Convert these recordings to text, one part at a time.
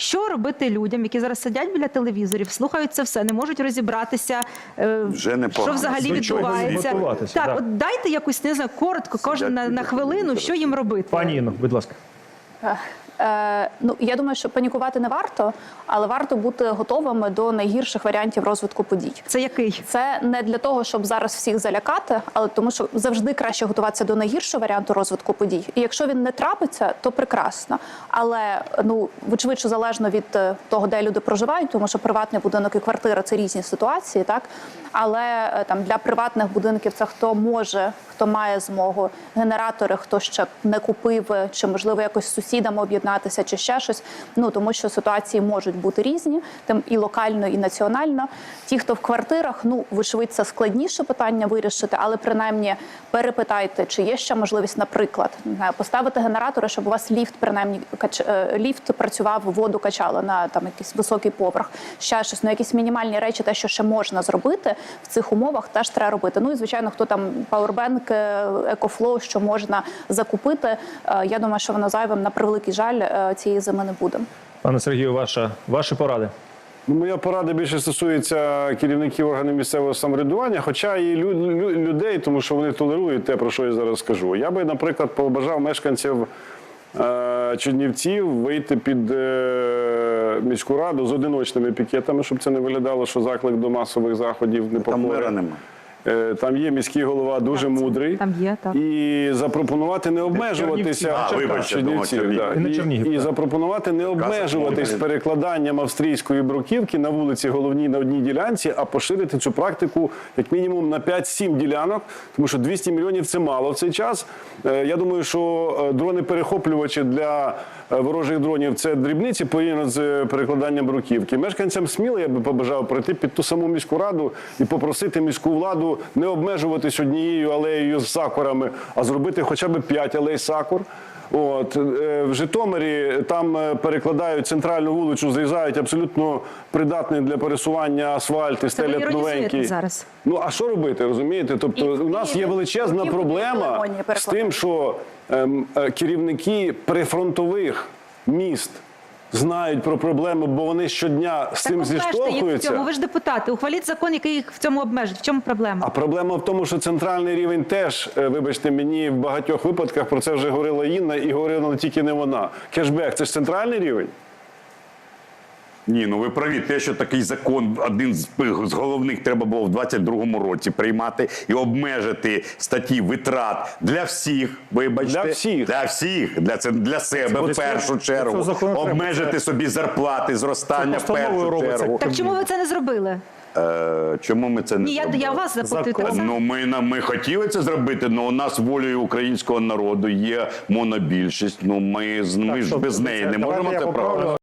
Що робити людям, які зараз сидять біля телевізорів, слухають це все, не можуть розібратися, е, Вже непогано. що взагалі відбувається. готуватися, Так, да. от дайте якусь не знаю, коротко, кожен на, на хвилину, що їм робити. Пані Інно, будь ласка. Е, ну я думаю, що панікувати не варто, але варто бути готовими до найгірших варіантів розвитку подій. Це який? Це не для того, щоб зараз всіх залякати, але тому, що завжди краще готуватися до найгіршого варіанту розвитку подій. І якщо він не трапиться, то прекрасно. Але ну вочевидь, що залежно від е, того, де люди проживають, тому що приватний будинок і квартира це різні ситуації, так але е, там для приватних будинків це хто може, хто має змогу, генератори, хто ще не купив, е, чи можливо якось з сусідами об'єднатися, чи ще щось. Ну тому що ситуації можуть бути різні, тим і локально, і національно. Ті, хто в квартирах, ну вочевидь, це складніше питання вирішити, але принаймні перепитайте, чи є ще можливість, наприклад, поставити генератори, щоб у вас ліфт, принаймні кач... е, ліфт працював, воду качало на там якийсь високий поверх, ще щось, ну якісь мінімальні речі, те, що ще можна зробити в цих умовах, теж треба робити. Ну і звичайно, хто там пауербенк, екофлоу, що можна закупити. е, Я думаю, що воно зайвим на превеликий жаль е, цієї зими не буде. Пане Сергію, ваша, ваші поради. Ну, моя порада більше стосується керівників органів місцевого самоврядування, хоча і лю- лю- людей, тому що вони толерують те, про що я зараз скажу. Я би, наприклад, побажав мешканців е, Чернівців вийти під е, міську раду з одиночними пікетами, щоб це не виглядало, що заклик до масових заходів Там непокори. мера нема. Е, Там є міський голова дуже мудрий. Там є, так. І запропонувати не обмежуватися А, вибачте, Чернівців, думав, да. І не Чернігів, і так. запропонувати не обмежуватись Каса, перекладанням австрійської бруківки на вулиці головній на одній ділянці, а поширити цю практику як мінімум на 5-7 ділянок, тому що 200 мільйонів це мало в цей час. Е, Я думаю, що е, дрони-перехоплювачі для ворожих дронів це дрібниці порівняно з перекладанням бруківки. Мешканцям сміло я би побажав прийти під ту саму міську раду і попросити міську владу не обмежуватись однією алеєю з сакурами, а зробити хоча б 5 алей сакур. От е, в Житомирі там е, перекладають центральну вулицю, зрізають абсолютно придатний для пересування асфальт і стелять новенький. зараз. Ну а що робити, розумієте? Тобто І у нас є величезна бруківку проблема філармонії з тим, що ем, е, керівники прифронтових міст знають про проблеми, бо вони щодня з цим в зіштовхуються. цьому. Ви ж депутати. Ухваліть закон, який їх в цьому обмежить. В чому проблема? А проблема в тому, що центральний рівень теж, е, вибачте мені, в багатьох випадках про це вже говорила Інна і говорила не тільки не вона. Кешбек це ж центральний рівень. Ні, ну ви праві. Те, що такий закон, один з, з головних треба було в 22-му році приймати і обмежити статті витрат для всіх. Вибачте, Для всіх. для всіх, для це для себе в першу це чергу. закон треба. Обмежити собі зарплати, зростання Це в першу робиться. чергу. Так чому ви це не зробили? Е, чому ми це не Ні, я, я вас запитую. Ну, ми, на- ми хотіли це зробити, але у нас волею українського народу є монобільшість. Ну, ми, з- ми ж без неї не можемо це правити.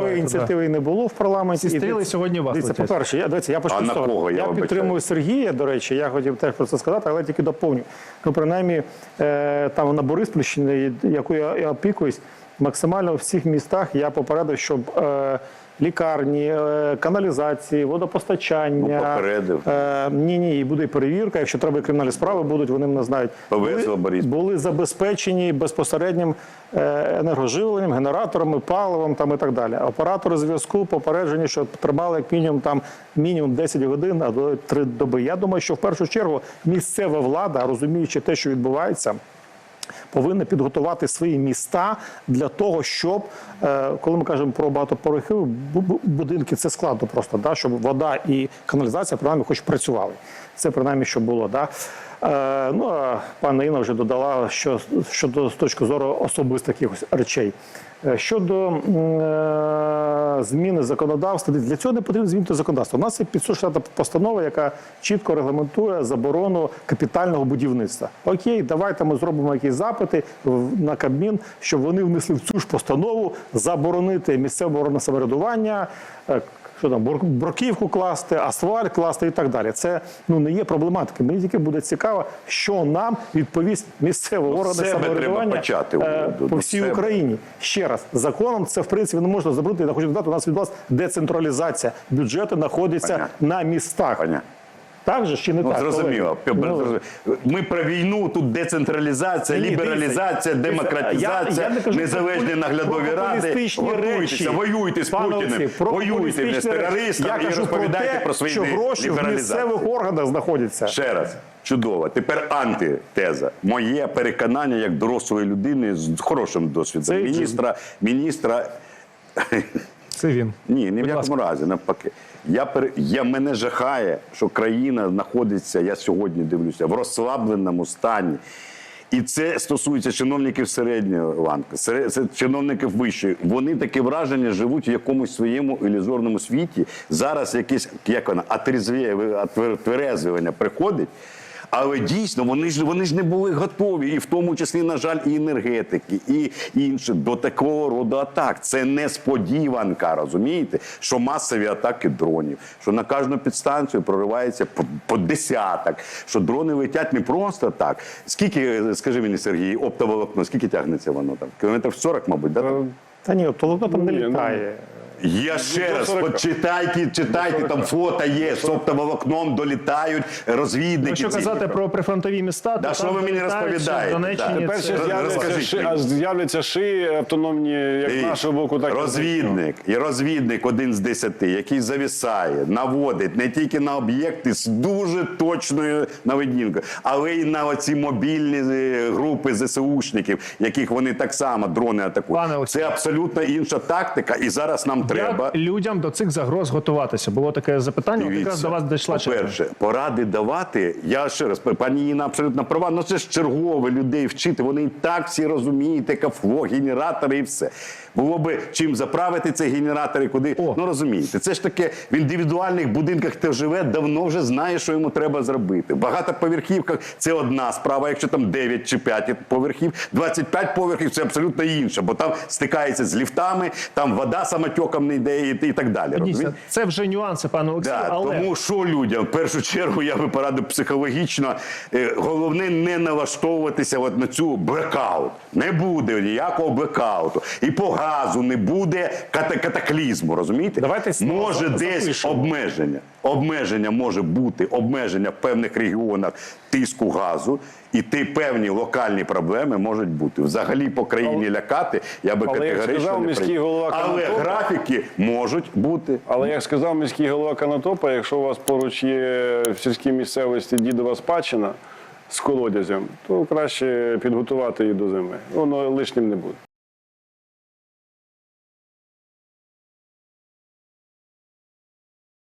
Такої ініціативи не було в парламенті. Ці стріли сьогодні вас Дивіться, по-перше, я, дивіться, я почну з того. Я Я підтримую Сергія, до речі, я хотів теж про це сказати, але тільки доповню. Ну, принаймні, е, там на Бориспільщині, яку я, я опікуюсь, максимально в всіх містах я попередив, щоб е, лікарні, е, каналізації, водопостачання. Ну, попередив. Е, ні, ні, і буде перевірка. Якщо треба кримінальні справи будуть, вони мене знають. Повезло Були- були забезпечені безпосереднім е, енергоживленням, генераторами, паливом там і так далі. Оператори зв'язку попереджені, що тримали як мінімум там мінімум 10 годин, а до 3 доби. Я думаю, що в першу чергу місцева влада, розуміючи те, що відбувається. Повинна підготувати свої міста для того, щоб е, коли ми кажемо про багатоповерхові бу- бу- будинки, це складно просто, да, щоб вода і каналізація принаймні хоч працювали. Це принаймні, що було. Да. Е, ну а пані Інна вже додала, що щодо з точки зору особистих якихось речей. Е, Щодо е, зміни законодавства, для цього не потрібно змінити законодавство. У нас є 560 постанова, яка чітко регламентує заборону капітального будівництва. Окей, давайте ми зробимо якісь запити на Кабмін, щоб вони внесли в цю ж постанову заборонити місцеве самоврядування. Що там бур- класти, асфальт класти і так далі. Це ну не є проблематики. Мені тільки буде цікаво, що нам відповість місцеве органи самоврядування почати, е, по всій себе. Україні. Ще раз законом це в принципі не можна забути. Я хочу додати, у нас відбулася децентралізація. Бюджети знаходяться Понятно. на містах. Понятно. Так же чи не Ну, так? зрозуміло. Ну, Ми про війну, тут децентралізація, Ні, лібералізація, дивіться, демократизація, я- я не кажу незалежні про наглядові про ради. речі. Готуйтеся, воюйте з Путіним, воюйте з терористами і кажу про розповідайте те, про свої що гроші в місцевих органах знаходяться. Ще раз. Чудово. Тепер антитеза. Моє переконання як дорослої людини з хорошим досвідом. Це Міністра, міністра Це він. ні, ні в якому разі, навпаки. Я, пере... я мене жахає, що країна знаходиться, я сьогодні дивлюся, в розслабленому стані. І це стосується чиновників середнього ланки, сере- це чиновників вищої. Вони таке враження живуть в якомусь своєму ілюзорному світі. Зараз якесь як вона атвер- приходить. Але дійсно вони ж вони ж не були готові, і в тому числі, на жаль, і енергетики, і інше до такого роду атак. Це несподіванка, розумієте? Що масові атаки дронів, що на кожну підстанцію проривається по, по десяток, що дрони летять не просто так. Скільки, скажи мені, Сергій, оптоволокно, скільки тягнеться воно там? Кілометрів 40, мабуть, да? там? Та ні, толока там не ну, літає. Я ще раз почитайте, читайте, там фото є, з оптоволокном долітають розвідники. Якщо ці. казати про прифронтові міста, Да, що ви мені розповідаєте? Донеччині Тепер ще з'являться ши, з'являться ши автономні, як нашого боку, так розвідник і розвідник один з десяти, який завісає, наводить не тільки на об'єкти з дуже точною наведінкою, але й на оці мобільні е, групи ЗСУшників, яких вони так само дрони атакують. Пане Це абсолютно інша тактика, і зараз нам треба. Як людям до цих загроз готуватися? Було таке запитання, от якраз до вас дійшла. По-перше, поради давати. Я ще раз пані Інна абсолютно права. Ну це ж чергове людей вчити. Вони і так всі розуміють, кафло, генератори і все. Було би чим заправити цей генератор і куди. О. Ну розумієте, це ж таке в індивідуальних будинках, хто живе, давно вже знає, що йому треба зробити. В багатоповерхівках це одна справа, якщо там 9 чи 5 поверхів, 25 поверхів це абсолютно інше, бо там стикається з ліфтами, там вода самотьоком не йде і, і так далі. Дійсно, це вже нюанси, пане Олексію, Да, але Тому що людям, в першу чергу, я би порадив психологічно, е, головне не налаштовуватися от на цю блекаут. Не буде ніякого блекауту. І по газу не буде ката- катаклізму, розумієте? Давайте може за- десь запишемо. обмеження. Обмеження може бути, обмеження в певних регіонах тиску газу, і ти певні локальні проблеми можуть бути. Взагалі по країні лякати, я би Але, як сказав не міський голова Але графіки можуть бути. Але як сказав міський голова Канатопа, якщо у вас поруч є в сільській місцевості дідова спадщина з колодязем, то краще підготувати її до зими. Воно лишнім не буде.